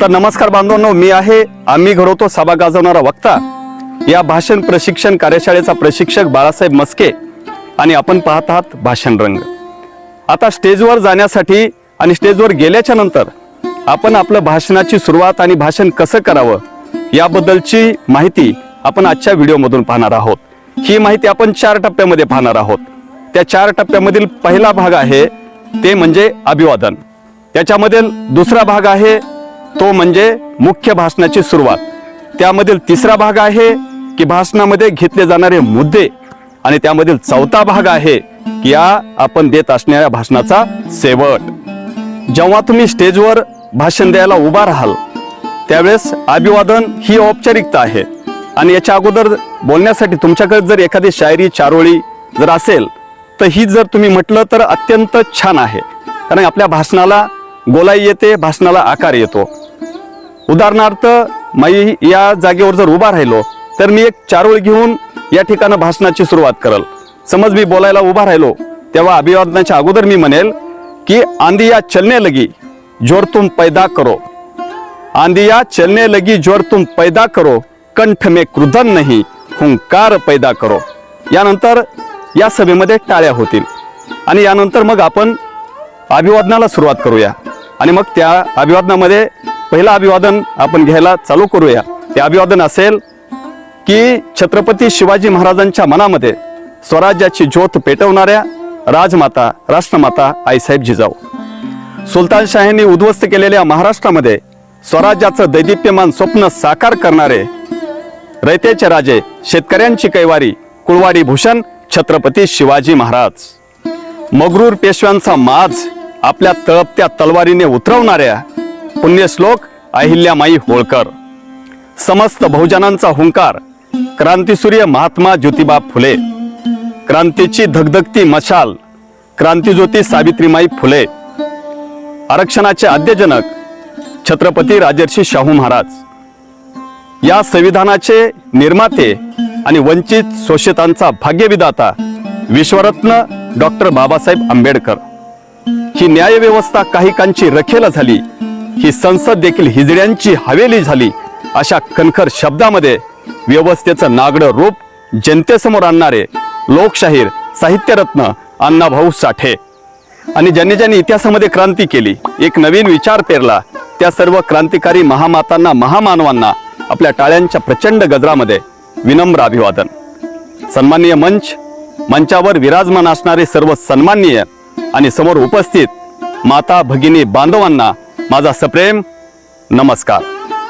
तर नमस्कार बांधवांनो मी आहे आम्ही घडवतो सभा गाजवणारा वक्ता. या भाषण प्रशिक्षण कार्यशाळेचा प्रशिक्षक बाळासाहेब मस्के आणि आपण पाहत आहात भाषण रंग. आता स्टेजवर जाण्यासाठी आणि स्टेजवर गेल्याच्यानंतर आपण आपलं भाषणाची सुरुवात आणि भाषण कसं करावं याबद्दलची माहिती आपण आजच्या व्हिडिओमधून पाहणार आहोत. ही माहिती आपण चार टप्प्यामध्ये पाहणार आहोत. त्या चार टप्प्यामधील पहिला भाग आहे ते म्हणजे अभिवादन. त्याच्यामधील दुसरा भाग आहे तो म्हणजे मुख्य भाषणाची सुरुवात. त्यामधील तिसरा भाग आहे की भाषणामध्ये घेतले जाणारे मुद्दे आणि त्यामधील चौथा भाग आहे की या आपण देत असणाऱ्या भाषणाचा शेवट. जेव्हा तुम्ही स्टेजवर भाषण द्यायला उभा राहाल त्यावेळेस अभिवादन ही औपचारिकता आहे. आणि याच्या अगोदर बोलण्यासाठी तुमच्याकडे जर एखादी शायरी चारोळी जर असेल तर ही जर तुम्ही म्हटलं तर अत्यंत छान आहे. कारण आपल्या भाषणाला गोलाई येते भाषणाला आकार येतो. उदाहरणार्थ मी या जागेवर जर उभा राहिलो तर मी एक चारोळ घेऊन या ठिकाणी भाषणाची सुरुवात करल. समज मी बोलायला उभा राहिलो तेव्हा अभिवादनाच्या अगोदर मी म्हणेल की आंधिया चलने लगी जोर तुम पैदा करो. आंधिया चलने लगी जोर तुम पैदा करो कंठ में क्रुधन नाही हुंकार पैदा करो. यानंतर या सभेमध्ये टाळ्या होतील. आणि यानंतर मग आपण अभिवादनाला सुरुवात करूया. आणि मग त्या अभिवादनामध्ये पहिलं अभिवादन आपण घ्यायला चालू करूया. ते अभिवादन असेल की छत्रपती शिवाजी महाराजांच्या मनामध्ये स्वराज्याची ज्योत पेटवणाऱ्या राजमाता राष्ट्रमाता आईसाहेब जिजाऊ. सुलतानशाहींनी उद्ध्वस्त केलेल्या महाराष्ट्रामध्ये स्वराज्याचं दैदिप्यमान स्वप्न साकार करणारे रयतेचे राजे शेतकऱ्यांची कैवारी कुळवाडी भूषण छत्रपती शिवाजी महाराज. मगरूर पेशव्यांचा माज आपल्या तळपत्या तलवारीने उतरवणाऱ्या पुण्यश्लोक अहिल्यामाई होळकर. समस्त बहुजनांचा हुंकार क्रांतीसूर्य महात्मा ज्योतिबा फुले. क्रांतीची धगधगती मशाल क्रांतीज्योती सावित्रीमाई फुले. आरक्षणाचे आद्यजनक छत्रपती राजर्षी शाहू महाराज. या संविधानाचे निर्माते आणि वंचित शोषितांचा भाग्यविदाता विश्वरत्न डॉक्टर बाबासाहेब आंबेडकर. ही न्यायव्यवस्था काही कांची रखेला झाली ही संसद देखील हिजड्यांची हवेली झाली. अशा कणखर शब्दामध्ये व्यवस्थेचं नागडं रूप जनतेसमोर आणणारे लोकशाहीर साहित्यरत्न अण्णाभाऊ साठे. आणि ज्यांनी ज्यांनी इतिहासामध्ये क्रांती केली एक नवीन विचार पेरला त्या सर्व क्रांतिकारी महामातांना महामानवांना आपल्या टाळ्यांच्या प्रचंड गजरामध्ये विनम्र अभिवादन. सन्माननीय मंच मंचावर विराजमान असणारे सर्व सन्माननीय आणि समोर उपस्थित माता भगिनी बांधवांना माझा सप्रेम नमस्कार.